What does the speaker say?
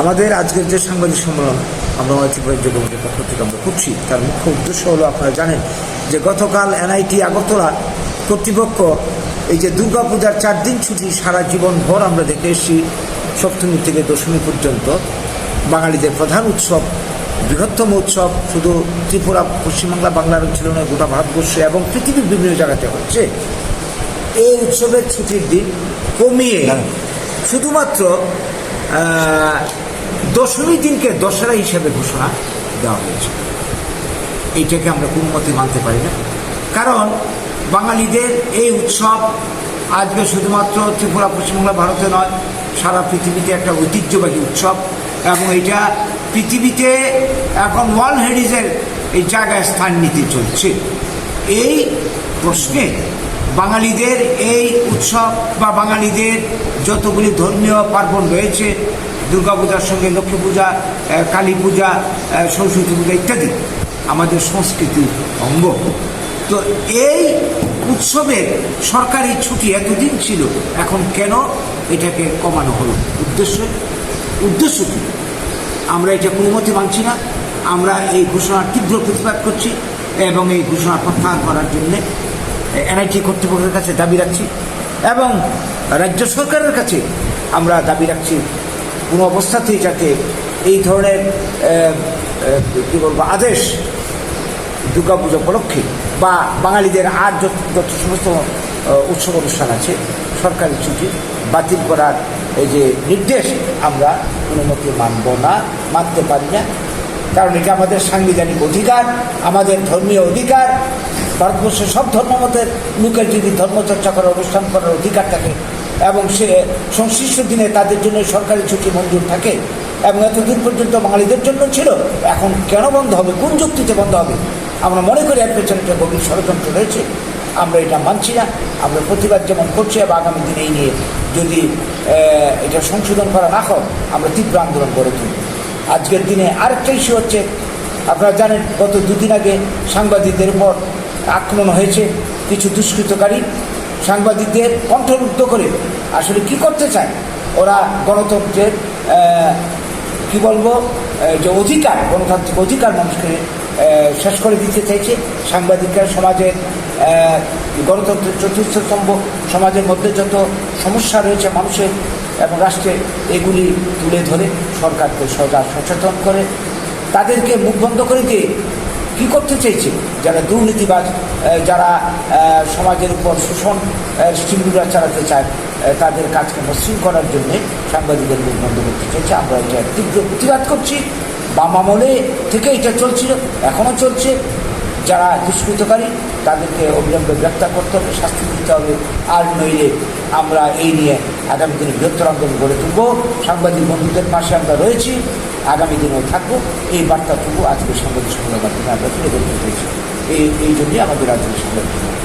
আমাদের আজকের যে সাংবাদিক সম্মেলন আমরা ত্রিপুরা যোগমতের পক্ষ থেকে আমরা করছি তার মুখ্য উদ্দেশ্য হলো আপনারা জানেন যে গতকাল এনআইটি আগরতলা কর্তৃপক্ষ এই যে দুর্গাপূজার চার দিন ছুটি সারা জীবন ভর আমরা দেখে এসেছি সপ্তমী থেকে দশমী পর্যন্ত বাঙালিদের প্রধান উৎসব বৃহত্তম উৎসব শুধু ত্রিপুরা পশ্চিমবাংলা বাংলার অঞ্চলে নয় গোটা ভারতবর্ষে এবং পৃথিবীর বিভিন্ন জায়গাতে হচ্ছে। এই উৎসবের ছুটির দিন কমিয়ে শুধুমাত্র দশমী দিনকে দশরা হিসেবে ঘোষণা দেওয়া হয়েছে। এইটাকে আমরা কোনো মতে মানতে পারি না। কারণ বাঙালিদের এই উৎসব আজকে শুধুমাত্র ত্রিপুরা পশ্চিমবাংলা ভারতে নয়, সারা পৃথিবীতে একটা ঐতিহ্যবাহী উৎসব এবং এটা পৃথিবীতে এখন ওয়ার্ল্ড হেরিটেজের এই জায়গায় স্থান নিতে চলছে। এই প্রশ্নে বাঙালিদের এই উৎসব বা বাঙালিদের যতগুলি ধর্মীয় পার্বণ রয়েছে দুর্গাপূজার সঙ্গে লক্ষ্মী পূজা কালী পূজা সরস্বতী পূজা ইত্যাদি আমাদের সংস্কৃতির অঙ্গ। তো এই উৎসবের সরকারি ছুটি এতদিন ছিল, এখন কেন এটাকে কমানো হলো? উদ্দেশ্য উদ্দেশ্য কি? আমরা এটা কোনো মতে মানছি না। আমরা এই ঘোষণার তীব্র প্রতিবাদ করছি এবং এই ঘোষণা প্রত্যাহার করার জন্যে এনআইটি কর্তৃপক্ষের কাছে দাবি রাখছি এবং রাজ্য সরকারের কাছে আমরা দাবি রাখছি কোনো অবস্থাতেই যাতে এই ধরনের কী বলব, আদেশ দুর্গাপুজো উপলক্ষে বা বাঙালিদের আর যত যত সমস্ত উৎসব অনুষ্ঠান আছে, সরকারি ছুটি বাতিল করার এই যে নির্দেশ আমরা কোনো মতে মানব না, মানতে পারি না। কারণ এটা আমাদের সাংবিধানিক অধিকার, আমাদের ধর্মীয় অধিকার। ভারতবর্ষের সব ধর্মমতের লোকের যদি ধর্মচর্চা করার, অনুষ্ঠান করার অধিকার থাকে এবং সে সংশ্লিষ্ট দিনে তাদের জন্য সরকারি ছুটি মঞ্জুর থাকে। এবং এতদিন পর্যন্ত বাঙালিদের জন্য ছিল। এখন কেন বন্ধ হবে? কোন যুক্তিতে বন্ধ হবে? আমরা মনে করি এর পেছনে একটা গভীর ষড়যন্ত্র রয়েছে। আমরা এটা মানছি না। আমরা প্রতিবাদ যেমন করছি এবং আগামী দিনে এই নিয়ে যদি এটা সংশোধন করা না হয়, আমরা তীব্র আন্দোলন করে তুলব। আজকের দিনে আরেকটা ইস্যু হচ্ছে, আপনারা জানেন, গত দুদিন আগে সাংবাদিকদের উপর আক্রমণ হয়েছে কিছু দুষ্কৃতকারী। সাংবাদিকদের কণ্ঠরুদ্ধ করে আসলে কি করতে চায়? ওরা গণতন্ত্রের কি বলব যে অধিকার, গণতান্ত্রিক অধিকার মানুষকে শেষ করে দিতে চাইছে। সাংবাদিকরা সমাজের গণতন্ত্রের চতুর্থ স্তম্ভ, সমাজের মধ্যে যত সমস্যা রয়েছে মানুষের এবং রাষ্ট্রে এগুলি তুলে ধরে সরকারকে সজা সচেতন করে, তাদেরকে মুখ বন্ধ করে দিয়ে কি করতে চেয়েছে যারা দুর্নীতিবাজ যারা সমাজের উপর শোষণ সিঙ্গুরা চালাতে চায় তাদের কাজকে মসৃণ করার জন্যে সাংবাদিকদের মুখ বন্ধ করতে চেয়েছে। আমরা এটা তীব্র প্রতিবাদ করছি। বাম আমলে থেকে এটা চলছিল এখনও চলছে। যারা দুষ্কৃতকারী, তাদেরকে অবিলম্বে গ্রেপ্তার করতে হবে, শাস্তি দিতে হবে। আর নইলে আমরা এই নিয়ে আগামী দিনে বৃহত্তর আন্দোলন গড়ে তুলব। সাংবাদিক বন্ধুদের পাশে আমরা রয়েছি। আগামী দিনেও থাকব। এই বার্তাটুকু আজকে সাংবাদিক সম্মেলন মাধ্যমে আমরা তুলে ধরতে পেরেছি। এই এই জন্যই আমাদের আজকের সম্মেলন।